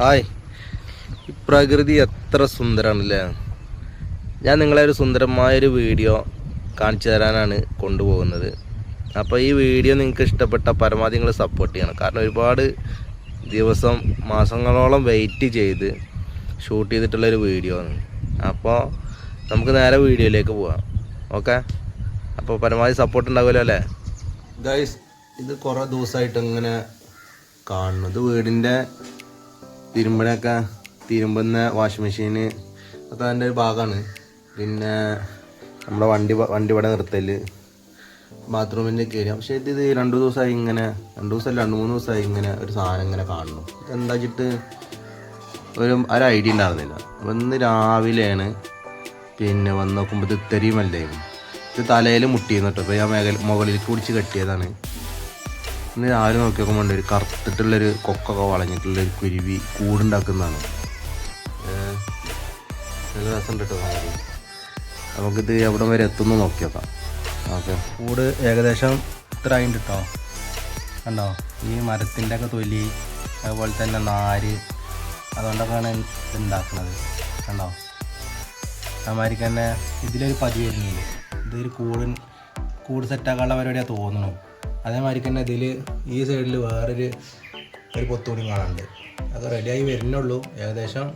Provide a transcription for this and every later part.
Hi. പ്രകൃതി എത്ര സുന്ദരമാണല്ലേ ഞാൻ നിങ്ങളെ ഒരു സുന്ദരമായൊരു വീഡിയോ കാണിച്ചു തരാനാണ് കൊണ്ടുപോകുന്നത്. അപ്പോൾ ഈ വീഡിയോ നിങ്ങൾക്ക് ഇഷ്ടപ്പെട്ട പരമാവധി നിങ്ങൾ സപ്പോർട്ട് ചെയ്യണം. കാരണം ഒരുപാട് ദിവസം മാസങ്ങളോളം വെയിറ്റ് ചെയ്ത് ഷൂട്ട് ചെയ്തിട്ടുള്ളൊരു വീഡിയോ ആണ്. അപ്പോൾ നമുക്ക് നേരെ വീഡിയോയിലേക്ക് പോവാം ഓക്കെ അപ്പോൾ പരമാവധി സപ്പോർട്ട് ഉണ്ടാവുമല്ലോ അല്ലേ? ഗൈസ് ഇത് കുറേ ദിവസമായിട്ട് ഇങ്ങനെ കാണുന്നത് വീടിന്റെ തിരുമ്പണൊക്കെ തിരുമ്പുന്ന വാഷിംഗ് മെഷീൻ അത് അതിന്റെ ഒരു ഭാഗമാണ് പിന്നെ നമ്മുടെ വണ്ടി വണ്ടി ഇവിടെ നിർത്തൽ ബാത്റൂമിന്റെ കയറി പക്ഷേ ഇത് രണ്ടു ദിവസമായി ഇങ്ങനെ രണ്ട് ദിവസമല്ല രണ്ട് മൂന്ന് ദിവസമായി ഇങ്ങനെ ഒരു സാധനം ഇങ്ങനെ കാണുന്നു. എന്താ വെച്ചിട്ട് ഒരു ഒരു ഐഡിയ ഉണ്ടായിരുന്നില്ല. അപ്പോൾ ഇന്ന് രാവിലെയാണ് പിന്നെ വന്ന് നോക്കുമ്പോൾ ഇത് ഇത്തരിയും വലുതായിരുന്നു ഇത് തലയിൽ മുട്ടിയിരുന്നു കേട്ടോ. അപ്പോൾ ഞാൻ മേഖല മുകളിലേക്ക് പിടിച്ച് കെട്ടിയതാണ്. ഇന്ന് രാവിലെ നോക്കി നോക്കുമ്പോൾ ഒരു കറുത്തിട്ടുള്ളൊരു കൊക്കൊക്കെ വളഞ്ഞിട്ടുള്ളൊരു കുരുവി കൂടുണ്ടാക്കുന്നതാണ്. നല്ല രസമുണ്ട് കേട്ടോ നമുക്കിത് എവിടെ വരെ എത്തുന്നു നോക്കി നോക്കാം ഓക്കെ. കൂട് ഏകദേശം ഇത്ര ആയിട്ടുണ്ട് കേട്ടോ കണ്ടോ? ഈ മരത്തിന്റെ ഒക്കെ തൊലി അതുപോലെ തന്നെ നാര് അതുകൊണ്ടൊക്കെയാണ് ഇത് ഉണ്ടാക്കുന്നത് കണ്ടോ? അതുമാതിരി തന്നെ ഇതിലൊരു പതി വരുന്നില്ല ഇതൊരു കൂട് കൂട് സെറ്റാക്കാനുള്ള പരിപാടിയാണ് തോന്നുന്നു അതേമാതിരി തന്നെ ഇതിൽ ഈ സൈഡിൽ വേറൊരു ഒരു പൊത്തുകൂടി കാണാനുണ്ട്. അത് റെഡിയായി വരുന്നുള്ളൂ ഏകദേശം.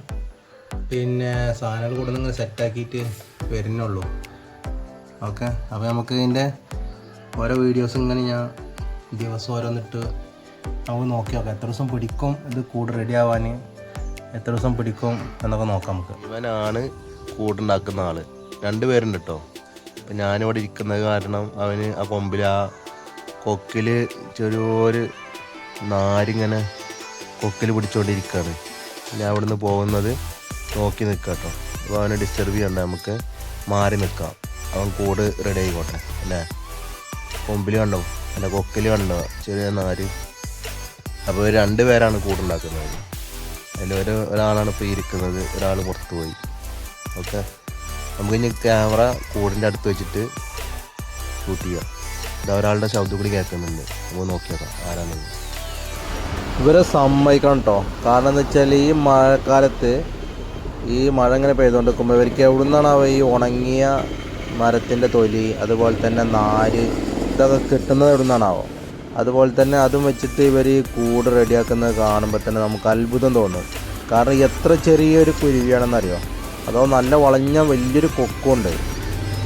പിന്നെ സാധനങ്ങൾ കൂടെ നിങ്ങൾ സെറ്റാക്കിയിട്ട് വരുന്നുള്ളൂ ഓക്കെ അപ്പോൾ നമുക്ക് ഇതിന്റെ ഓരോ വീഡിയോസ് ഇങ്ങനെ ഞാൻ ദിവസം ഓരോന്നിട്ട് നമുക്ക് നോക്കി നോക്കാം. എത്ര ദിവസം പിടിക്കും ഇത് കൂട് റെഡി ആവാൻ? എത്ര ദിവസം പിടിക്കും എന്നൊക്കെ നോക്കാം നമുക്ക്. ഇവനാണ് കൂടുണ്ടാക്കുന്ന ആൾ. രണ്ടുപേരുണ്ട് കേട്ടോ അപ്പം ഞാനിവിടെ ഇരിക്കുന്നത് കാരണം അവന് ആ കൊമ്പിൽ ആ കൊക്കിൽ ചെറിയൊരു നാരിങ്ങനെ കൊക്കിൽ പിടിച്ചുകൊണ്ടിരിക്കുകയാണ് അവിടെ അവിടുന്ന് പോകുന്നത് നോക്കി നിൽക്കാം കേട്ടോ അപ്പോൾ അവനെ ഡിസ്റ്റർബ് ചെയ്യണ്ട നമുക്ക് മാറി നിൽക്കാം അവൻ കൂട് റെഡി ആയിക്കോട്ടെ അല്ലേ? കൊമ്പിൽ കണ്ടോ? അല്ല കൊക്കിൽ കണ്ടോ? ചെറിയ നാര്. അപ്പോൾ രണ്ട് പേരാണ് കൂടുണ്ടാക്കുന്നത്. അതിൽ ഒരു ഒരാളാണ് ഇപ്പോൾ ഇരിക്കുന്നത് ഒരാൾ പുറത്ത് പോയി. ഓക്കെ? നമുക്ക് ഇനി ക്യാമറ കൂടിന്റെ അടുത്ത് വെച്ചിട്ട് ഷൂട്ട് ചെയ്യാം. ഒരാളുടെ ശബ്ദം കൂടി കേൾക്കുന്നുണ്ട്. നമുക്ക് നോക്കിയേക്കാം ആരാണെന്ന് ഇവരെ സമ്മതിക്കണം കേട്ടോ കാരണം എന്താ വെച്ചാൽ ഈ മഴക്കാലത്ത് ഈ മഴ ഇങ്ങനെ പെയ്തുകൊണ്ടിരിക്കുമ്പോൾ ഇവർക്ക് എവിടെ നിന്നാണ് ഈ ഉണങ്ങിയ മരത്തിന്റെ തൊലി അതുപോലെ തന്നെ നാര് ഇതൊക്കെ കിട്ടുന്നത് എവിടെ നിന്നാണാവോ അതുപോലെ തന്നെ അതും വെച്ചിട്ട് ഇവർ ഈ കൂട് റെഡിയാക്കുന്നത് കാണുമ്പോൾ തന്നെ നമുക്ക് അത്ഭുതം തോന്നും. കാരണം എത്ര ചെറിയൊരു കുരുവിയാണെന്നറിയോ? അതോ നല്ല വളഞ്ഞ വലിയൊരു കൊക്കുണ്ട്.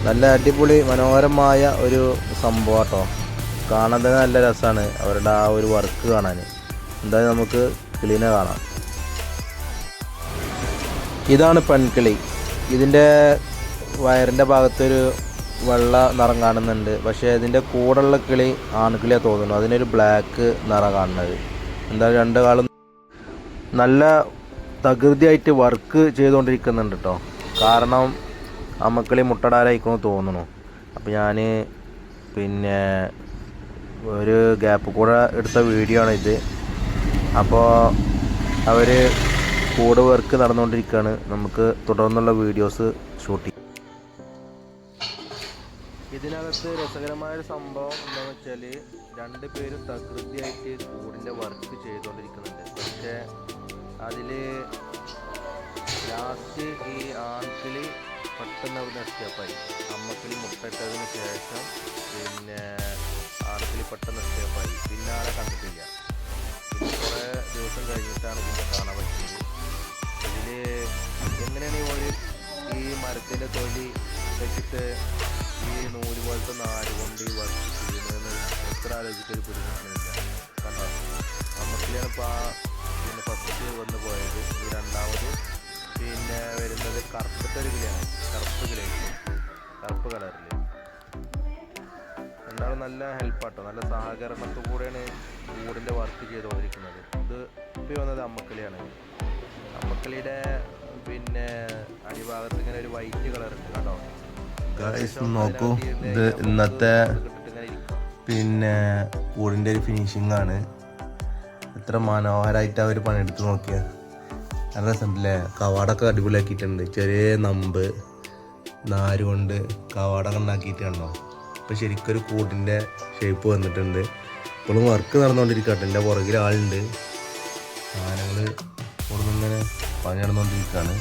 നല്ല അടിപൊളി മനോഹരമായ ഒരു സംഭവം കേട്ടോ കാണാൻ തന്നെ നല്ല രസമാണ് അവരുടെ ആ ഒരു വർക്ക് കാണാൻ. എന്തായാലും നമുക്ക് കിളീനെ കാണാം. ഇതാണ് പെൺകിളി. ഇതിന്റെ വയറിന്റെ ഭാഗത്തൊരു വെള്ള നിറം കാണുന്നുണ്ട്. പക്ഷേ ഇതിന്റെ കൂടെയുള്ള കിളി ആൺകിളിയാണ് തോന്നുന്നു. അതിനൊരു ബ്ലാക്ക് നിറം കാണുന്നത്. എന്തായാലും രണ്ട് കാളും നല്ല തകൃതിയായിട്ട് വർക്ക് ചെയ്തുകൊണ്ടിരിക്കുന്നുണ്ട് കേട്ടോ കാരണം അമ്മക്കളി മുട്ടടാരായിക്കണമെന്ന് തോന്നുന്നു. അപ്പോൾ ഞാൻ പിന്നെ ഒരു ഗ്യാപ്പ് കൂടെ എടുത്ത വീഡിയോ ആണ് ഇത്. അപ്പോൾ അവർ കൂടെ വർക്ക് നടന്നുകൊണ്ടിരിക്കുകയാണ് നമുക്ക് തുടർന്നുള്ള വീഡിയോസ് ഷൂട്ട് ചെയ്യും. ഇതിനകത്ത് രസകരമായൊരു സംഭവം എന്താണെന്ന് വെച്ചാൽ രണ്ട് പേരും തകൃതിയായിട്ട് കൂടിന്റെ വർക്ക് ചെയ്തുകൊണ്ടിരിക്കുന്നുണ്ട്. പക്ഷേ അതിൽ ലാസ്റ്റ് ഈ ആൺകിളി പെട്ടെന്ന് അവിടെ എസ്കേപ്പായി അമ്മക്കിൽ മുട്ടയിട്ടതിന് ശേഷം പിന്നെ ആണത്തിൽ പെട്ടെന്ന് എസ്കേപ്പായി പിന്നെ ആളെ കണ്ടിട്ടില്ല. കുറേ ദിവസം കഴിഞ്ഞിട്ടാണ് പിന്നെ കാണാൻ പറ്റിയത്. ഇതിൽ എങ്ങനെയാണ് ഈ ഒരു ഈ മരത്തിന്റെ തൊലി വെച്ചിട്ട് ഈ നൂൽ പോലത്തെ നാല് കൊണ്ട് ഈ വർക്ക് ചെയ്യുന്നതെന്ന് എത്ര ആലോചിച്ചിട്ട് ഒരു പിടിക്കുന്നില്ല കണ്ടോ? നമുക്കിലാണ് ഇപ്പോൾ ആ പിന്നെ ഫസ്റ്റ് വന്ന് പോയത്. രണ്ടാമത് പിന്നെ വരുന്നത് കറുത്തിട്ടൊരു കിളിയാണ്. കറുപ്പ് കിളിയായിട്ട് കറുപ്പ് കളറിൽ രണ്ടാളും നല്ല ഹെൽപ്പാട്ടോ. നല്ല സഹകരണത്തു കൂടെയാണ് കൂടിന്റെ വർക്ക് ചെയ്തുകൊണ്ടിരിക്കുന്നത്. ഇത് ഇപ്പോൾ വന്നത് അമ്മക്കിളിയാണ്. അമ്മക്കിളിയുടെ പിന്നെ അടിഭാഗത്ത് ഇങ്ങനെ ഒരു വൈറ്റ് കളർ ഉണ്ട് കേട്ടോ നോക്കൂ. ഇത് ഇന്നത്തെ പിന്നെ കൂടിന്റെ ഒരു ഫിനിഷിംഗ് ആണ്. എത്ര മനോഹരമായിട്ട് അവർ പണിയെടുത്ത് നോക്കിയ. നല്ല രസമുണ്ടല്ലേ? കവാടൊക്കെ അടിപൊളിയാക്കിയിട്ടുണ്ട്. ചെറിയ നമ്പ് നാര് കൊണ്ട് കവാടൊക്കെ ഉണ്ടാക്കിയിട്ട് കണ്ടോ ഇപ്പം ശരിക്കൊരു കൂട്ടിന്റെ ഷേപ്പ് വന്നിട്ടുണ്ട്. ഇപ്പോഴും വർക്ക് നടന്നുകൊണ്ടിരിക്കട്ടെ എന്റെ പുറകിൽ ആളുണ്ട്. സാധനങ്ങൾ കൊടുന്ന് ഇങ്ങനെ പണി നടന്നുകൊണ്ടിരിക്കുകയാണ്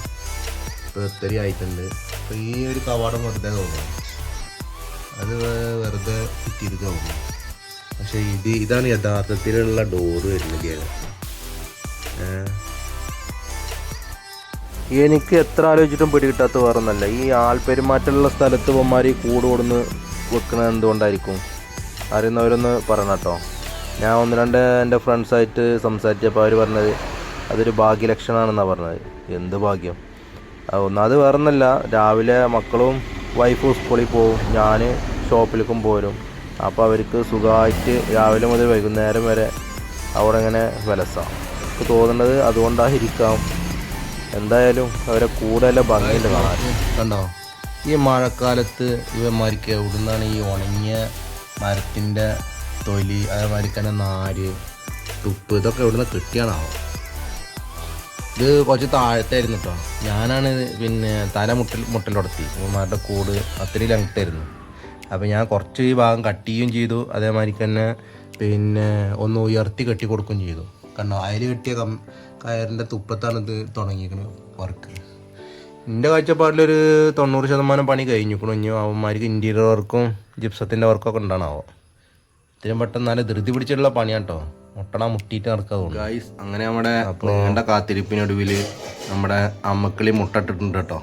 ഇപ്പോൾ ഒത്തിരി ആയിട്ടുണ്ട്. അപ്പോൾ ഈ ഒരു കവാടം വെറുതെ തോന്നുന്നു. അത് വെറുതെ കിട്ടിയിട്ട് തോന്നുന്നു. പക്ഷേ ഇത് ഇതാണ് യഥാർത്ഥത്തിലുള്ള ഡോറ് വരുന്നത്. എനിക്ക് എത്ര ആലോചിച്ചിട്ടും പിടികിട്ടാത്ത വേറൊന്നല്ല. ഈ ആൾപെരുമാറ്റമുള്ള സ്ഥലത്ത് ഇവന്മാർ കൂട് കൊടുന്ന് വെക്കുന്നത് എന്തുകൊണ്ടായിരിക്കും? അറിയുന്നവരൊന്ന് പറയണം കേട്ടോ. ഞാൻ ഒന്ന് രണ്ട് എന്റെ ഫ്രണ്ട്സായിട്ട് സംസാരിച്ചപ്പോൾ അവർ പറഞ്ഞത് അതൊരു ഭാഗ്യലക്ഷണമാണെന്നാണ് പറഞ്ഞത്. എന്ത് ഭാഗ്യം? ഒന്നാത് വേറെ ഒന്നല്ല രാവിലെ മക്കളും വൈഫും സ്കൂളിൽ പോവും. ഞാൻ ഷോപ്പിലേക്കും പോരും. അപ്പോൾ അവർക്ക് സുഖമായിട്ട് രാവിലെ മുതൽ വൈകുന്നേരം വരെ അവിടെ ഇങ്ങനെ വിലസാം. എനിക്ക് തോന്നുന്നത് അതുകൊണ്ടായിരിക്കാം. എന്തായാലും അവരെ കൂടുതൽ ഭംഗിയിൽ കാണാൻ കണ്ടോ? ഈ മഴക്കാലത്ത് ഇവന്മാർക്ക് എവിടുന്നാണ് ഈ ഉണങ്ങിയ മരത്തിന്റെ തൊലി അതേമാതിരി തന്നെ നാര് തുപ്പ് ഇതൊക്കെ എവിടുന്ന് കിട്ടിയാണോ? ഇത് കുറച്ച് താഴത്തായിരുന്നു കേട്ടോ ഞാനാണ് പിന്നെ തല മുട്ടൽ മുട്ടലുടത്തി ഇവന്മാരുടെ കൂട് അത്രയും ലെങ്ത്തായിരുന്നു അപ്പോൾ ഞാൻ കുറച്ച് ഈ ഭാഗം കട്ടിയും ചെയ്തു. അതേമാതിരി തന്നെ പിന്നെ ഒന്ന് ഉയർത്തി കെട്ടി കൊടുക്കുകയും ചെയ്തു. കണ്ടോ? അതിൽ കെട്ടിയ കം കയറിന്റെ തുപ്പത്താണ് ഇത് തുടങ്ങിയിരിക്കുന്നത് വർക്ക് എന്റെ കാഴ്ചപ്പാടിലൊരു തൊണ്ണൂറ് ശതമാനം പണി കഴിഞ്ഞു ഇനി അവന്മാർക്ക് ഇന്റീരിയർ വർക്കും ജിപ്സത്തിന്റെ വർക്കൊക്കെ ഉണ്ടാണാവോ ഇത്രയും പെട്ടെന്ന് നല്ല ധൃതി പിടിച്ചിട്ടുള്ള പണിയാണ് കേട്ടോ മുട്ടണ മുട്ടിയിട്ട് നടക്കുക ഗായ്സ് അങ്ങനെ നമ്മുടെ നീണ്ട കാത്തിരിപ്പിനൊടുവിൽ നമ്മുടെ അമ്മക്കിളി മുട്ടട്ടിട്ടുണ്ട് കേട്ടോ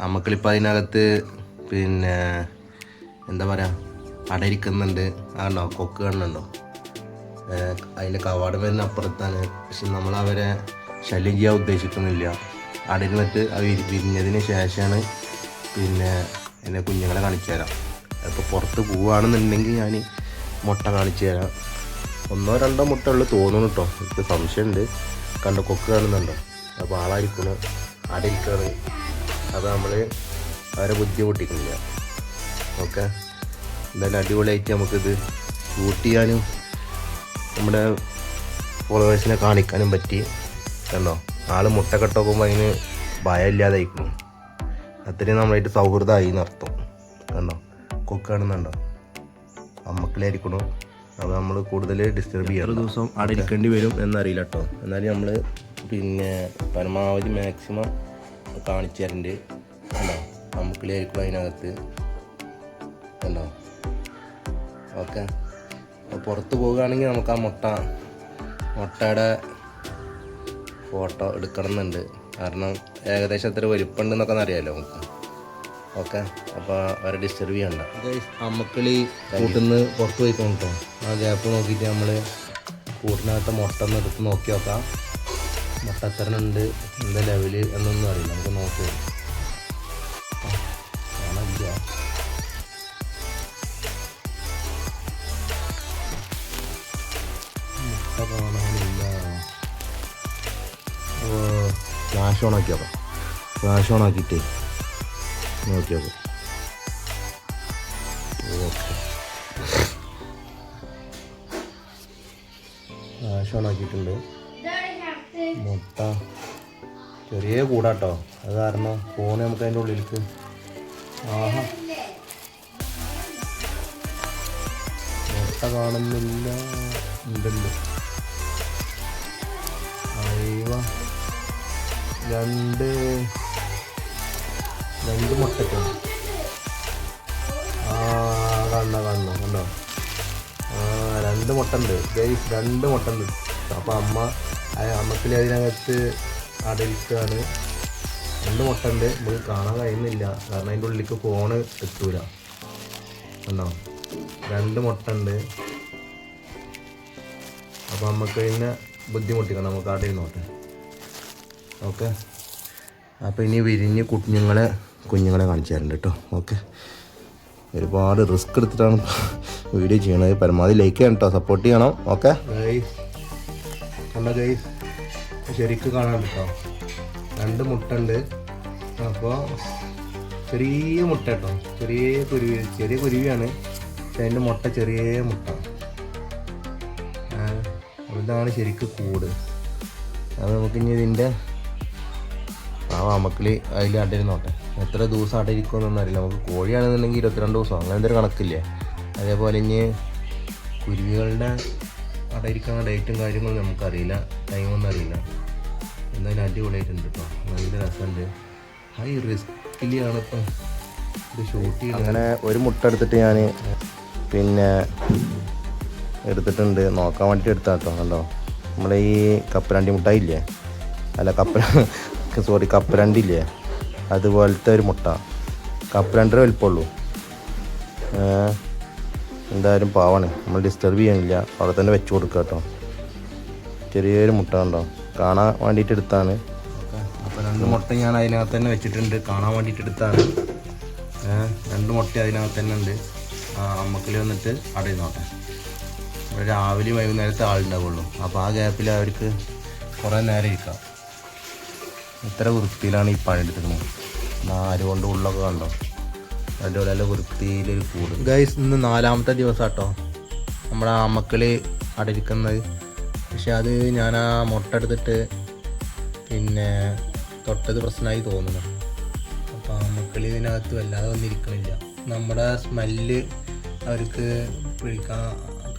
അമ്മക്കിളിപ്പം അതിനകത്ത് പിന്നെ എന്താ പറയുക അടയിരിക്കുന്നുണ്ട്. ആണോ കൊക്ക് കാണുന്നുണ്ടോ? അതിന്റെ കവാടം വരുന്ന അപ്പുറത്താണ്. പക്ഷെ നമ്മൾ അവരെ ശല്യം ചെയ്യാൻ ഉദ്ദേശിക്കുന്നില്ല. അവിടെ ഇരുന്നിട്ട് വിരിഞ്ഞതിന് ശേഷമാണ് പിന്നെ എന്നെ കുഞ്ഞുങ്ങളെ കാണിച്ചു തരാം. അപ്പോൾ പുറത്ത് പോവുകയാണെന്നുണ്ടെങ്കിൽ ഞാൻ മുട്ട കാണിച്ചു തരാം. ഒന്നോ രണ്ടോ മുട്ട ഉള്ളു തോന്നുന്നു കേട്ടോ എനിക്ക് സംശയമുണ്ട്. കണ്ട കൊക്ക് കാണുന്നുണ്ടോ? അപ്പോൾ ആളായിരിക്കണം? അവിടെ അത് നമ്മൾ അവരെ ബുദ്ധിമുട്ടിക്കുന്നില്ല. ഓക്കെ? എന്തായാലും അടിപൊളിയായിട്ട് നമുക്കിത് ഷൂട്ട് ചെയ്യാനും നമ്മുടെ ഫോളോവേഴ്സിനെ കാണിക്കാനും പറ്റി. കണ്ടോ? ആൾ മുട്ട കെട്ടോക്കുമ്പോൾ അതിന് ഭയമില്ലാതായിരിക്കും അത്രയും നമ്മളായിട്ട് സൗഹൃദമായി എന്നർത്ഥം കണ്ടോ? കൊക്കാണെന്നുണ്ടോ? അമ്മക്കളായിരിക്കണു അപ്പോൾ നമ്മൾ കൂടുതൽ ഡിസ്റ്റർബ് ചെയ്യാം ഒരു ദിവസം അവിടെ ഇരിക്കേണ്ടി വരും എന്നറിയില്ല കേട്ടോ എന്നാലും നമ്മൾ പിന്നെ പരമാവധി മാക്സിമം കാണിച്ചു തരണ്ട്. കണ്ടോ? അമ്മക്കളായിരിക്കും അതിനകത്ത്. കണ്ടോ? ഓക്കെ? പുറത്ത് പോവുകയാണെങ്കിൽ നമുക്ക് ആ മുട്ട മുട്ടയുടെ ഫോട്ടോ എടുക്കണം എന്നുണ്ട് കാരണം ഏകദേശം എത്ര വലിപ്പമുണ്ടെന്നൊക്കെ അറിയാമല്ലോ നമുക്ക്. ഓക്കെ അപ്പോൾ അവരെ ഡിസ്റ്റർബ് ചെയ്യണ്ട. അമ്മക്കളി കൂട്ടിന്ന് പുറത്ത് പോയി കൊണ്ടോ ആ ഗ്യാപ്പ് നോക്കിയിട്ട് നമ്മൾ കൂട്ടിനകത്ത് മുട്ട ഒന്ന് എടുത്ത് നോക്കി നോക്കാം. മുട്ട എത്ര ഉണ്ട് എന്താ ലെവൽ എന്നൊന്നും അറിയില്ല. നമുക്ക് നോക്കി. ഫ്ലാഷ് ഓൺ അപ്പം ഫ്ലാഷ് ഓൺ ആക്കിയിട്ടേ നോക്കി അപ്പം ഫ്ലാഷ് ഓൺ ആക്കിയിട്ടുണ്ട് മുട്ട. ചെറിയ കൂടാട്ടോ. അത് കാരണം ഫോൺ നമുക്ക് അതിന്റെ ഉള്ളിലേക്ക്. ആഹാ. മുട്ട കാണുന്നില്ല. ഉണ്ടല്ലോ. അയവ രണ്ട് രണ്ട് മുട്ടയ്ക്ക്. ആ കണ്ണ കണ്ണ കണ്ടോ. രണ്ട് മുട്ട ഉണ്ട് ഗൈസ് രണ്ട് മുട്ട ഉണ്ട് അപ്പോൾ അമ്മ അമ്മക്കിളി അതിനകത്ത് അടയിക്കാണ്. രണ്ട് മുട്ട ഉണ്ട് നമുക്ക് കാണാൻ കഴിയുന്നില്ല. കാരണം അതിന്റെ ഉള്ളിലേക്ക് ഫോണ് എത്തൂല. കണ്ടോ? രണ്ട് മുട്ട ഉണ്ട് അപ്പോൾ നമുക്ക് ഇതിനെ ബുദ്ധിമുട്ടിക്കണം. നമുക്ക് അടയിൽ ഇരുന്നോട്ടെ ഓക്കെ. അപ്പോൾ ഇനി വിരിഞ്ഞ് കുഞ്ഞുങ്ങളെ കുഞ്ഞുങ്ങളെ കാണിച്ചു തരുന്നുണ്ട് കേട്ടോ ഓക്കെ. ഒരുപാട് റിസ്ക് എടുത്തിട്ടാണ് വീഡിയോ ചെയ്യണത്. പരമാവധി ലൈക്ക് ചെയ്യണം കേട്ടോ സപ്പോർട്ട് ചെയ്യണം. ഓക്കെ. ഗൈസ് ശരിക്ക് കാണാൻ കേട്ടോ രണ്ട് മുട്ട ഉണ്ട് അപ്പോൾ ചെറിയ മുട്ട കേട്ടോ ചെറിയ കുരുവി ചെറിയ കുരുവിയാണ്. പക്ഷെ അതിന്റെ മുട്ട ചെറിയ മുട്ട. ഇതാണ് ശരിക്ക് കൂട്. അത് നമുക്കിനി ഇതിന്റെ ആ മക്കളി അതിൽ അടരുന്നോട്ടെ എത്ര ദിവസം അടയിരിക്കുമെന്നൊന്നും അറിയില്ല. നമുക്ക് കോഴിയാണെന്നുണ്ടെങ്കിൽ ഇരുപത്തിരണ്ട് ദിവസം. അങ്ങനെ എന്തൊരു കണക്കില്ലേ? അതേപോലെ ഇനി കുരുവികളുടെ അടയിരിക്കുന്ന ഡേറ്റും കാര്യങ്ങളും നമുക്കറിയില്ല. ടൈമൊന്നും അറിയില്ല. എന്തായാലും അടിപൊളിയായിട്ടുണ്ട് കേട്ടോ നല്ല രസമുണ്ട്. ഹൈ റിസ്കിലാണ് ഇപ്പം ഇത് ഷൂട്ട് ചെയ്യുന്നത് അങ്ങനെ ഒരു മുട്ട എടുത്തിട്ട് ഞാൻ പിന്നെ എടുത്തിട്ടുണ്ട്. നോക്കാൻ വേണ്ടിയിട്ട് എടുത്താ കേട്ടോ കണ്ടോ? നമ്മളെ ഈ കപ്പലണ്ടി മുട്ടായില്ലേ അല്ല കപ്പ സോറി കപ്പരണ്ടില്ലേ അതുപോലത്തെ ഒരു മുട്ട. കപ്പരണ്ടര വലിപ്പമുള്ളൂ. എന്തായാലും പാവാണ്. നമ്മൾ ഡിസ്റ്റർബ് ചെയ്യാനില്ല. അവിടെ തന്നെ വെച്ച് കൊടുക്കുക കേട്ടോ. ചെറിയൊരു മുട്ട ഉണ്ടോ കാണാൻ വേണ്ടിയിട്ട് എടുത്താണ്. അപ്പോൾ രണ്ട് മുട്ട ഞാൻ അതിനകത്ത് തന്നെ വെച്ചിട്ടുണ്ട്. കാണാൻ വേണ്ടിയിട്ട് എടുത്താണ്. രണ്ട് മുട്ട അതിനകത്ത് തന്നെ ഉണ്ട്. അമ്മക്കിൽ വന്നിട്ട് അടയിൽ നോട്ടെ രാവിലെ വൈകുന്നേരത്തെ ആളുണ്ടാവുള്ളൂ. അപ്പോൾ ആ ഗ്യാപ്പിൽ അവർക്ക് കുറേ നേരം ഇരിക്കാം. ഇത്ര വൃത്തിയിലാണ് ഈ പണി എടുത്തിരുന്നത് നാല് കൊണ്ട് ഉള്ളൊക്കെ കണ്ടോ? അതിന്റെ നല്ല വൃത്തിയിലൊരു കൂട്. ഗൈസ് ഇന്ന് നാലാമത്തെ ദിവസം കേട്ടോ നമ്മുടെ അമ്മക്കളി അടയിരിക്കുന്നത് പക്ഷെ അത് ഞാൻ ആ മുട്ട എടുത്തിട്ട് പിന്നെ തൊട്ടത് പ്രശ്നമായി തോന്നുന്നു. അപ്പോൾ അമ്മക്കളി ഇതിനകത്ത് വല്ലാതെ വന്നിരിക്കണില്ല. നമ്മുടെ സ്മെല്ല് അവർക്ക് പിടിക്കാൻ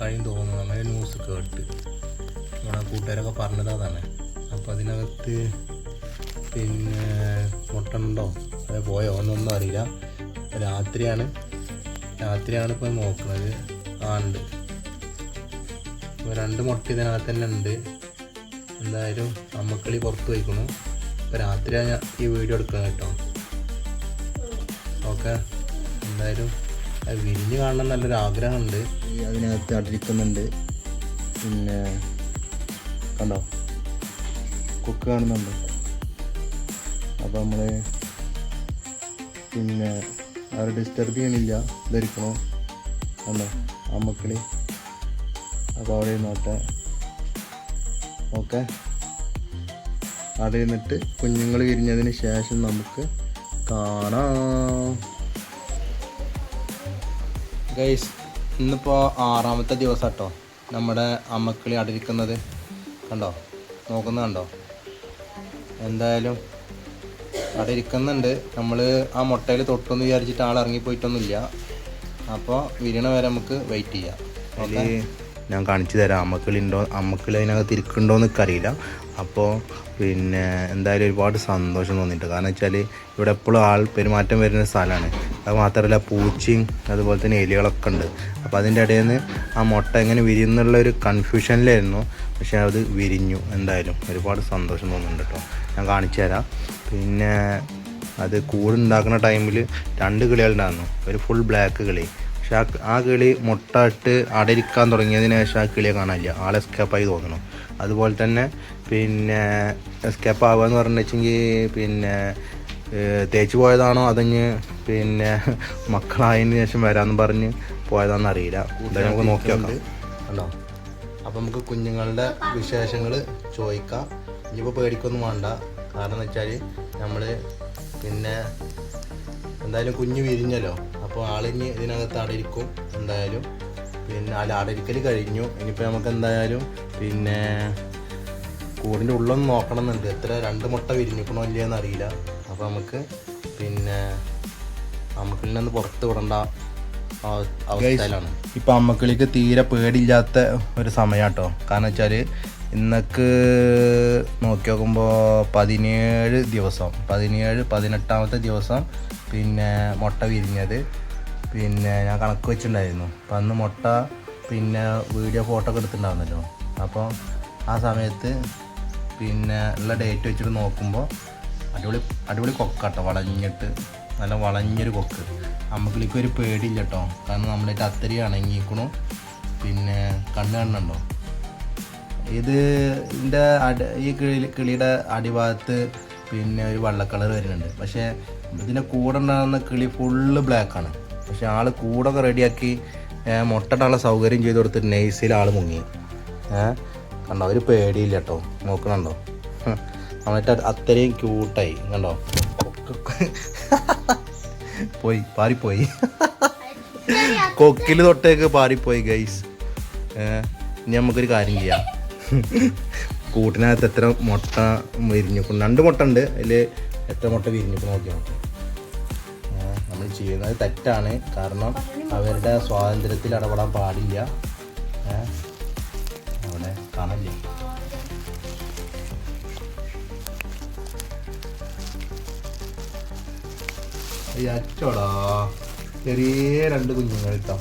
കഴിയും തോന്നുന്നു. അങ്ങനെ ന്യൂസ് കേട്ട്. നമ്മുടെ കൂട്ടുകാരൊക്കെ പറഞ്ഞത് അതാണ്. അപ്പോൾ അതിനകത്ത് പിന്നെ മുട്ട ഉണ്ടോ അത് പോയോ? എന്നൊന്നും അറിയില്ല. രാത്രിയാണ്. രാത്രിയാണ് ഇപ്പോൾ നോക്കുന്നത് ആ ഉണ്ട്. ഇപ്പോൾ രണ്ട് മുട്ട ഇതിനകത്ത് തന്നെ ഉണ്ട്. എന്തായാലും അമ്മക്കളി പുറത്ത് വയ്ക്കണം ഇപ്പോൾ രാത്രിയാണ് ഞാൻ ഈ വീഡിയോ എടുക്കുന്നത് കേട്ടോ. ഓക്കെ. എന്തായാലും അത് വിരിഞ്ഞ് കാണണം നല്ലൊരു ആഗ്രഹമുണ്ട്. അതിനകത്ത് അടിക്കുന്നുണ്ട് പിന്നെ കണ്ടോ? കുക്ക് കാണുന്നുണ്ട്. അപ്പോൾ നമ്മൾ പിന്നെ അവർ ഡിസ്റ്റർബ് ചെയ്യണില്ല. ധരിക്കണോ ആ മക്കളി. അപ്പോൾ അവിടെ നോട്ടെ ഓക്കെ? അവിടെ നിന്നിട്ട് കുഞ്ഞുങ്ങൾ വിരിഞ്ഞതിന് ശേഷം നമുക്ക് കാണാം. ഗൈസ് ഇന്നിപ്പോൾ ആറാമത്തെ ദിവസം കേട്ടോ നമ്മുടെ അമ്മക്കിളി അടിരിക്കുന്നത് കണ്ടോ? നോക്കുന്നത് കണ്ടോ? എന്തായാലും അവിടെ ഇരിക്കുന്നുണ്ട്. നമ്മൾ ആ മുട്ടയിൽ തൊട്ടെന്ന് വിചാരിച്ചിട്ട് ആൾ ഇറങ്ങിപ്പോയിട്ടൊന്നുമില്ല അപ്പോൾ വിരിയണ വരെ നമുക്ക് വെയിറ്റ് ചെയ്യാം. ഞാൻ കാണിച്ചു തരാം. അമ്മക്കളിണ്ടോ അമ്മക്കളി അമ്മക്കിളി അതിനകത്ത് ഇരിക്കുന്നുണ്ടോ എന്നൊക്കെ അറിയില്ല. അപ്പോൾ പിന്നെ എന്തായാലും ഒരുപാട് സന്തോഷം തോന്നിയിട്ട് കാരണം വെച്ചാൽ ഇവിടെ എപ്പോഴും ആൾ പെരുമാറ്റം വരുന്ന സ്ഥലമാണ്. അത് മാത്രമല്ല പൂച്ചയും അതുപോലെ തന്നെ എലികളൊക്കെ ഉണ്ട്. അപ്പോൾ അതിന്റെ ഇടയിൽ നിന്ന് ആ മുട്ട എങ്ങനെ വിരിയുന്നുള്ള ഒരു കൺഫ്യൂഷനിലായിരുന്നു പക്ഷേ അത് വിരിഞ്ഞു എന്തായാലും. ഒരുപാട് സന്തോഷം തോന്നുന്നുണ്ട് കേട്ടോ. ഞാൻ കാണിച്ചു തരാം. പിന്നെ അത് കൂടുണ്ടാക്കുന്ന ടൈമിൽ രണ്ട് കിളികളുണ്ടായിരുന്നു ഒരു ഫുൾ ബ്ലാക്ക് കിളി. പക്ഷെ ആ ആ കിളി മുട്ട ഇട്ട് അടയിരിക്കാൻ തുടങ്ങിയതിന് ശേഷം ആ കിളിയെ കാണാനില്ല. ആൾ എസ്കേപ്പായി തോന്നുന്നു. അതുപോലെ തന്നെ പിന്നെ എസ്കേപ്പ് ആവുക എന്ന് പറഞ്ഞു വെച്ചെങ്കിൽ പിന്നെ തേച്ച് പോയതാണോ അതഞ്ഞ് പിന്നെ മക്കളായതിന് ശേഷം വരാമെന്ന് പറഞ്ഞ് പോയതാണെന്ന് അറിയില്ല. എന്തായാലും നമുക്ക് നോക്കി നോക്കാം. കണ്ടോ? അപ്പം നമുക്ക് കുഞ്ഞുങ്ങളുടെ വിശേഷങ്ങൾ ചോദിക്കാം. ഇനിയിപ്പോൾ പേടിക്കൊന്നും വേണ്ട. കാരണം എന്ന് വെച്ചാൽ നമ്മൾ പിന്നെ എന്തായാലും കുഞ്ഞ് വിരിഞ്ഞല്ലോ. അപ്പോൾ ആളിന് ഇതിനകത്ത് അടയിരിക്കും എന്തായാലും പിന്നെ അലാടരിക്കൽ കഴിഞ്ഞു. ഇനിയിപ്പോൾ നമുക്ക് എന്തായാലും പിന്നെ കൂടിന്റെ ഉള്ളൊന്നും നോക്കണം എന്നുണ്ട് എത്ര രണ്ട് മുട്ട വിരിഞ്ഞിക്കണോ ഇല്ലയെന്ന് അറിയില്ല. അപ്പോൾ നമുക്ക് പിന്നെ അമ്മക്കിളിനെ പുറത്ത് വിടണ്ട അവസ്ഥയിലാണ്. ഇപ്പം അമ്മക്കിളിക്ക് തീരെ പേടിയില്ലാത്ത ഒരു സമയാട്ടോ. കാരണം വെച്ചാൽ ഇന്നക്ക് നോക്കി നോക്കുമ്പോൾ പതിനേഴ് ദിവസം. പതിനേഴ് പതിനെട്ടാമത്തെ ദിവസം പിന്നെ മുട്ട വിരിഞ്ഞത്. പിന്നെ ഞാൻ കണക്ക് വെച്ചിട്ടുണ്ടായിരുന്നു. അപ്പം അന്ന് മുട്ട പിന്നെ വീഡിയോ ഫോട്ടോ ഒക്കെ എടുത്തിട്ടുണ്ടായിരുന്നല്ലോ. അപ്പോൾ ആ സമയത്ത് പിന്നെ ഉള്ള ഡേറ്റ് വെച്ചിട്ട് നോക്കുമ്പോൾ അടിപൊളി അടിപൊളി കൊക്കാട്ടോ വളഞ്ഞിട്ട്. നല്ല വളഞ്ഞൊരു കൊക്ക്. അമ്മക്കിളിക്ക് ഒരു പേടിയില്ല കേട്ടോ കാരണം നമ്മളെ അത്തരി അണങ്ങിക്കണു പിന്നെ കണ്ണ് കണ്ണുണ്ടോ ഇത് ഇതിന്റെ അടി ഈ കിളി കിളിയുടെ അടിഭാഗത്ത് പിന്നെ ഒരു വെള്ള കളർ വരുന്നുണ്ട്. പക്ഷേ ഇതിന്റെ കൂടെ ഉണ്ടാകുന്ന കിളി ഫുള്ള് ബ്ലാക്കാണ് പക്ഷെ ആൾ കൂടൊക്കെ റെഡിയാക്കി മുട്ടട്ടുള്ള സൗകര്യം ചെയ്ത് കൊടുത്തിട്ട് നെയ്സിൽ ആൾ മുങ്ങി. ഏഹ് കണ്ടോ ഒരു പേടിയില്ല കേട്ടോ നോക്കണുണ്ടോ? എന്നിട്ട് അത്രയും ക്യൂട്ടായി കണ്ടോ? പോയി പാറിപ്പോയി. കൊക്കിൽ തൊട്ടേക്ക് പാറിപ്പോയി ഗൈസ് ഇനി നമുക്കൊരു കാര്യം ചെയ്യാം. കൂട്ടിനകത്ത് എത്ര മുട്ട വിരിഞ്ഞിക്കും രണ്ട് മുട്ട ഉണ്ട്. അതിൽ എത്ര മുട്ട വിരിഞ്ഞിക്കും നോക്കി നോക്കാം നമ്മൾ ചെയ്യുന്നത്. തെറ്റാണ്. കാരണം അവരുടെ സ്വാതന്ത്ര്യത്തിൽ ഇടപെടാൻ പാടില്ല. അവിടെ കാണില്ല? അച്ചോടാ. ചെറിയ രണ്ട് കുഞ്ഞുങ്ങൾ കേട്ടോ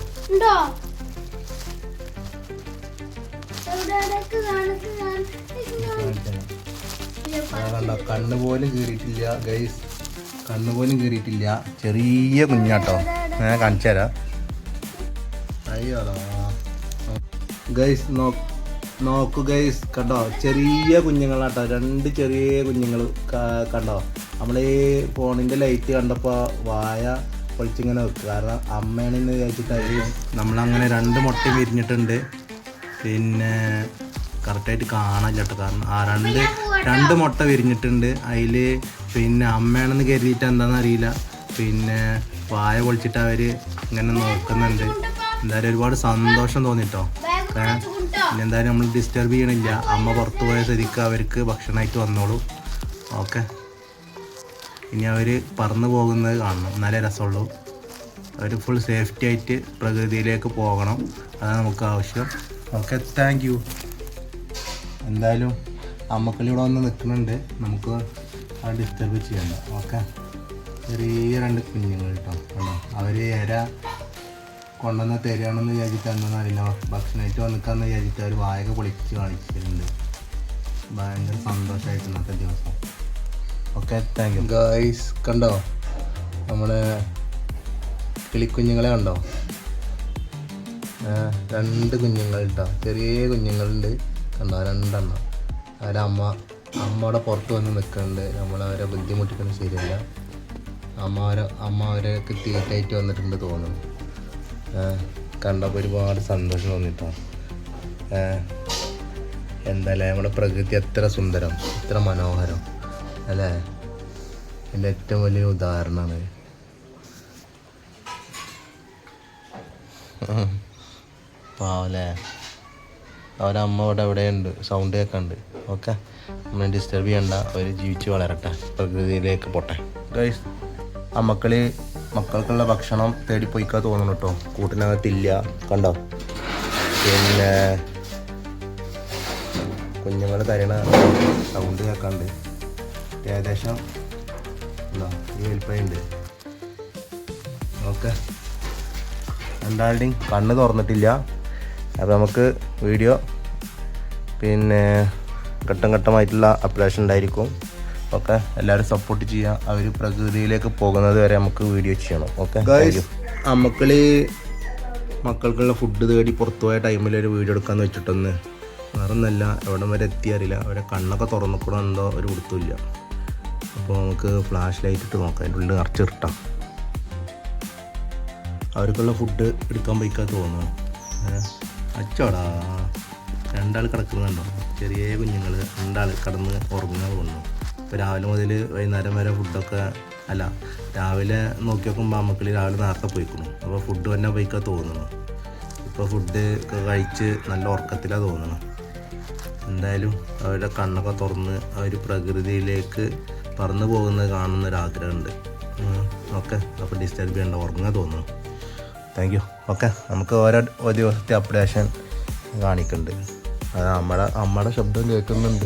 കണ്ണു പോലും കീറിയിട്ടില്ല. ഗൈസ് കണ്ണ് പോലും കീറിയിട്ടില്ല ചെറിയ കുഞ്ഞാട്ടോ. ഞാൻ കാണിച്ചു തരാം. അയ്യോടാ. ഗൈസ് നോ നോക്കു ഗൈസ് കണ്ടോ? ചെറിയ കുഞ്ഞുങ്ങളാട്ടോ. രണ്ട് ചെറിയ കുഞ്ഞുങ്ങൾ കണ്ടോ? നമ്മൾ ഈ ഫോണിന്റെ ലൈറ്റ് കണ്ടപ്പോൾ വായ പൊളിച്ചിങ്ങനെ വെക്കുക കാരണം അമ്മയാണെന്ന് വിചാരിച്ചിട്ടായിരിക്കും. നമ്മളങ്ങനെ രണ്ട് മുട്ടയും വിരിഞ്ഞിട്ടുണ്ട്. പിന്നെ കറക്റ്റായിട്ട് കാണാൻ കേട്ടോ കാരണം ആ രണ്ട് രണ്ട് മുട്ട വിരിഞ്ഞിട്ടുണ്ട്. അതിൽ പിന്നെ അമ്മയാണെന്ന് കരുതിയിട്ട് എന്താണെന്ന് അറിയില്ല. പിന്നെ വായ പൊളിച്ചിട്ട് അവർ ഇങ്ങനെ നോക്കുന്നുണ്ട്. എന്തായാലും ഒരുപാട് സന്തോഷം തോന്നിട്ടോ. പിന്നെ എന്തായാലും നമ്മൾ ഡിസ്റ്റർബ് ചെയ്യണില്ല. അമ്മ പുറത്തു പോയ സ്ഥിതിക്ക് അവർക്ക് ഭക്ഷണമായിട്ട് വന്നോളൂ. ഓക്കെ. ഇനി അവർ പറന്നു പോകുന്നത് കാണണം. എന്നാലേ രസമുള്ളൂ. അവർ ഫുൾ സേഫ്റ്റി ആയിട്ട് പ്രകൃതിയിലേക്ക് പോകണം. അതാണ് നമുക്ക് ആവശ്യം. ഓക്കെ. താങ്ക് യു എന്തായാലും അമ്മക്കളി ഇവിടെ വന്ന് നിൽക്കുന്നുണ്ട് നമുക്ക് ആ ഡിസ്റ്റർബ് ചെയ്യണ്ട. ഓക്കെ? ചെറിയ രണ്ട് കുഞ്ഞുങ്ങൾ കേട്ടോ കേട്ടോ അവർ ഇര കൊണ്ടുവന്ന് തരികയാണെന്ന് വിചാരിച്ചിട്ട് എന്താണെന്ന് അറിയില്ല. ഭക്ഷണമായിട്ട് വന്നിക്കാന്ന് വിചാരിച്ചിട്ട് അവർ വായൊക്കെ പൊളിച്ച് കാണിച്ചിട്ടുണ്ട്. ഭയങ്കര സന്തോഷമായിട്ട് ഇന്നത്തെ ദിവസം. ഓക്കെ? താങ്ക് യു ഗായ്സ് കണ്ടോ? നമ്മളെ കിളിക്കുഞ്ഞുങ്ങളെ കണ്ടോ? രണ്ട് കുഞ്ഞുങ്ങൾ കേട്ടോ ചെറിയ കുഞ്ഞുങ്ങളുണ്ട്. കണ്ടോ രണ്ടെണ്ണം. അവരെ അമ്മ അമ്മയുടെ പുറത്ത് വന്ന് നിൽക്കുന്നുണ്ട് നമ്മളവരെ ബുദ്ധിമുട്ടിക്കുന്നത് ശരിയല്ല. അമ്മ അവരെ അമ്മ അവരൊക്കെ തീറ്റായിട്ട് വന്നിട്ടുണ്ട് തോന്നുന്നു. കണ്ടപ്പോൾ ഒരുപാട് സന്തോഷം തോന്നിട്ടോ. എന്തായാലും നമ്മുടെ പ്രകൃതി എത്ര സുന്ദരം എത്ര മനോഹരം അല്ലേ? എന്റെ ഏറ്റവും വലിയ ഉദാഹരണമാണ്. പാവല്ലേ അവരമ്മ അവിടെ എവിടെയുണ്ട്? സൗണ്ട് കേൾക്കുന്നുണ്ട് ഓക്കെ നമ്മൾ ഡിസ്റ്റർബ് ചെയ്യണ്ട. അവർ ജീവിച്ച് വളരട്ടെ. പ്രകൃതിയിലേക്ക് പോട്ടെ. ഗൈസ് അമ്മക്കളി മക്കൾക്കുള്ള ഭക്ഷണം തേടി പോയിക്കാ തോന്നുന്നു കേട്ടോ കൂട്ടിനകത്തില്ല. കണ്ടോ? പിന്നെ കുഞ്ഞുങ്ങൾ തരണ സൗണ്ട് കേൾക്കാണ്ട് ഏകദേശം എന്താ ഈ വലിപ്പമുണ്ട്. ഓക്കെ എന്തായാലും കണ്ണ് തുറന്നിട്ടില്ല. അപ്പോൾ നമുക്ക് വീഡിയോ പിന്നെ ഘട്ടം ഘട്ടമായിട്ടുള്ള അപ്ഡേഷൻ ഉണ്ടായിരിക്കും. ഓക്കെ? എല്ലാവരും സപ്പോർട്ട് ചെയ്യുക അവർ പ്രകൃതിയിലേക്ക് പോകുന്നത് വരെ നമുക്ക് വീഡിയോ ചെയ്യണം. ഓക്കെ? നമുക്ക് മക്കൾക്കുള്ള ഫുഡ് തേടി പുറത്തു പോയ ടൈമിൽ ഒരു വീഡിയോ എടുക്കാമെന്ന് വെച്ചിട്ടൊന്ന് വേറൊന്നല്ല എവിടം വരെ എത്തിയറിയില്ല. അവരെ കണ്ണൊക്കെ തുറന്നിക്കൂടെ എന്തോ ഒരു കൊടുത്തില്ല അപ്പോൾ നമുക്ക് ഫ്ലാഷ് ലൈറ്റ് ഇട്ട് നോക്കാം. അതിന്റെ ഉള്ളിൽ നിറച്ചിട്ടാം അവർക്കുള്ള ഫുഡ് എടുക്കാൻ പോയിക്കാ തോന്നുന്നു. അച്ചോടാ. രണ്ടാൾ കിടക്കുന്നുണ്ടോ ചെറിയ കുഞ്ഞുങ്ങൾ രണ്ടാൾ കിടന്ന് ഉറങ്ങുന്ന കൊണ്ടു ഇപ്പോൾ രാവിലെ മുതൽ വൈകുന്നേരം വരെ ഫുഡൊക്കെ അല്ല രാവിലെ നോക്കി നോക്കുമ്പോൾ അമ്മക്കളി രാവിലെ നേരത്തെ പോയിക്കുന്നു അപ്പോൾ ഫുഡ് തന്നെ പോയിക്കാൻ തോന്നുന്നു. ഇപ്പോൾ ഫുഡ് കഴിച്ച് നല്ല ഉറക്കത്തിലാണ് തോന്നുന്നു. എന്തായാലും അവരുടെ കണ്ണൊക്കെ തുറന്ന് അവർ പ്രകൃതിയിലേക്ക് പറന്നു പോകുന്നത് കാണുന്ന ഒരു ആഗ്രഹമുണ്ട് ഓക്കെ. അപ്പോൾ ഡിസ്റ്റർബ് ചെയ്യേണ്ട ഉറങ്ങാൻ തോന്നുന്നു. താങ്ക് യു ഓക്കെ നമുക്ക് ഓരോ ദിവസത്തെ അപ്ഡേഷൻ കാണിക്കുന്നുണ്ട് അത് നമ്മുടെ അമ്മയുടെ ശബ്ദം കേൾക്കുന്നുണ്ട്.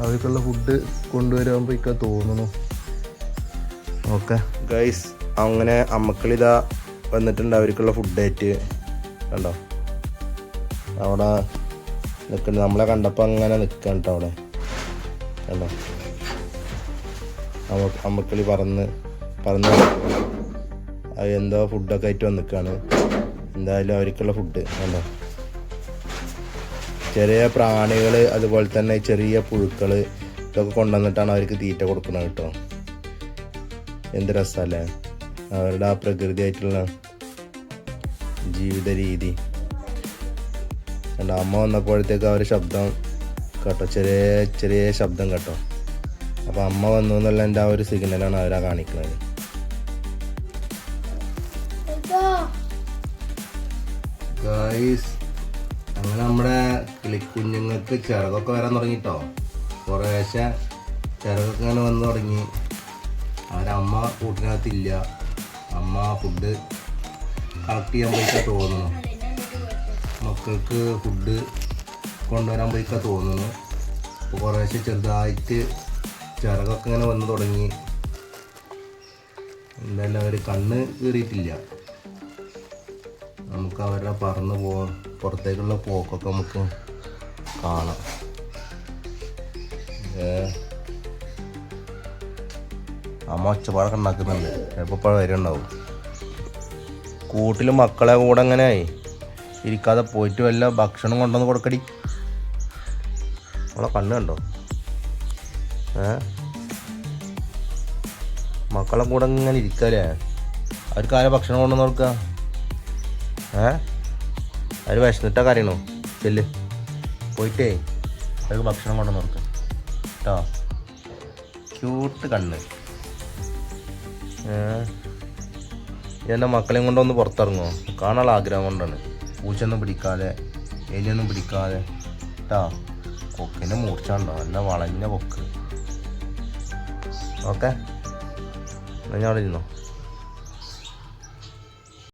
അവർക്കുള്ള ഫുഡ് കൊണ്ടുവരുമ്പോൾ ഇക്ക തോന്നുന്നു. ഓക്കെ. ഗൈസ് അങ്ങനെ അമ്മക്കളിതാ വന്നിട്ടുണ്ട് അവർക്കുള്ള ഫുഡ് ആയിട്ട് കണ്ടോ? അവിടെ നിൽക്കുന്നത് നമ്മളെ കണ്ടപ്പോൾ അങ്ങനെ നിൽക്കണം കേട്ടോ അവിടെ. കണ്ടോ? അമ്മ അമ്മക്കളി പറന്ന് പറന്ന് അത് എന്തോ ഫുഡൊക്കെ ആയിട്ട് വന്നിക്കാണ്. എന്തായാലും അവർക്കുള്ള ഫുഡ് കണ്ടോ? ചെറിയ പ്രാണികൾ അതുപോലെ തന്നെ ചെറിയ പുഴുക്കൾ ഇതൊക്കെ കൊണ്ടുവന്നിട്ടാണ് അവർക്ക് തീറ്റ കൊടുക്കുന്നത് കേട്ടോ. എന്ത് രസമല്ലേ അവരുടെ ആ പ്രകൃതിയായിട്ടുള്ള ജീവിത രീതി. അമ്മ വന്നപ്പോഴത്തേക്ക് അവർ ശബ്ദം കേട്ടോ ചെറിയ ചെറിയ ശബ്ദം കേട്ടോ. അപ്പോൾ അമ്മ വന്നു എന്നുള്ള എന്റെ ആ ഒരു സിഗ്നലാണ് അവരാ കാണിക്കുന്നത്. കിളിക്കുഞ്ഞുങ്ങൾക്ക് ചിറകൊക്കെ വരാൻ തുടങ്ങിട്ടോ. കുറേശ്ശെ ചിറകൊക്കെ ഇങ്ങനെ വന്നു തുടങ്ങി. അവരമ്മ കൂട്ടിനകത്തില്ല അമ്മ ഫുഡ് കളക്ട് ചെയ്യാൻ പോയിക്കാ തോന്നുന്നു. മക്കൾക്ക് ഫുഡ് കൊണ്ടുവരാൻ പോയിക്കാ തോന്നുന്നു. അപ്പോൾ കുറേശ്ശെ ചെറുതായിട്ട് ചിറകൊക്കെ ഇങ്ങനെ വന്നു തുടങ്ങി. എന്തായാലും അവർ കണ്ണ് കീറിയിട്ടില്ല. നമുക്ക് അവരുടെ പറന്ന് പോ പുറത്തേക്കുള്ള പോക്കൊക്കെ നമുക്ക് കാണാം. അമ്മ ഒച്ചപ്പാടൊക്കെ ഉണ്ടാക്കുന്നുണ്ട്. ചിലപ്പോൾ ഇപ്പോൾ വരുന്നുണ്ടാവും. കൂട്ടിൽ മക്കളെ കൂടെ അങ്ങനെ ഇരിക്കാതെ പോയിട്ട് വല്ല ഭക്ഷണം കൊണ്ടുവന്ന് കൊടുക്കടി. നമ്മളെ കണ്ണ് കണ്ടോ? ഏ? മക്കളെ കൂടെ ഇങ്ങനെ ഇരിക്കല്ലേ? അവർക്ക് ആരെ ഭക്ഷണം കൊണ്ടുവന്ന് കൊടുക്കുക ഏ? അവർ വിശന്നിട്ടാ കരയണോ. ചെല്ല്. പോയിട്ടേ അവർക്ക് ഭക്ഷണം കൊണ്ടുവന്ന് നോക്ക് കേട്ടോ ക്യൂട്ട് കണ്ണ്. എന്റെ മക്കളെയും കൊണ്ടൊന്ന് പുറത്തിറങ്ങുമോ കാണാനുള്ള ആഗ്രഹം കൊണ്ടാണ്. പൂച്ചൊന്നും പിടിക്കാതെ എലിയൊന്നും പിടിക്കാതെ. കേട്ടോ കൊക്കിന്റെ മൂർച്ചയുണ്ടോ? നല്ല വളഞ്ഞ കൊക്ക്. ഓക്കെ. ഞാൻ അവിടെ ഇരുന്നോ.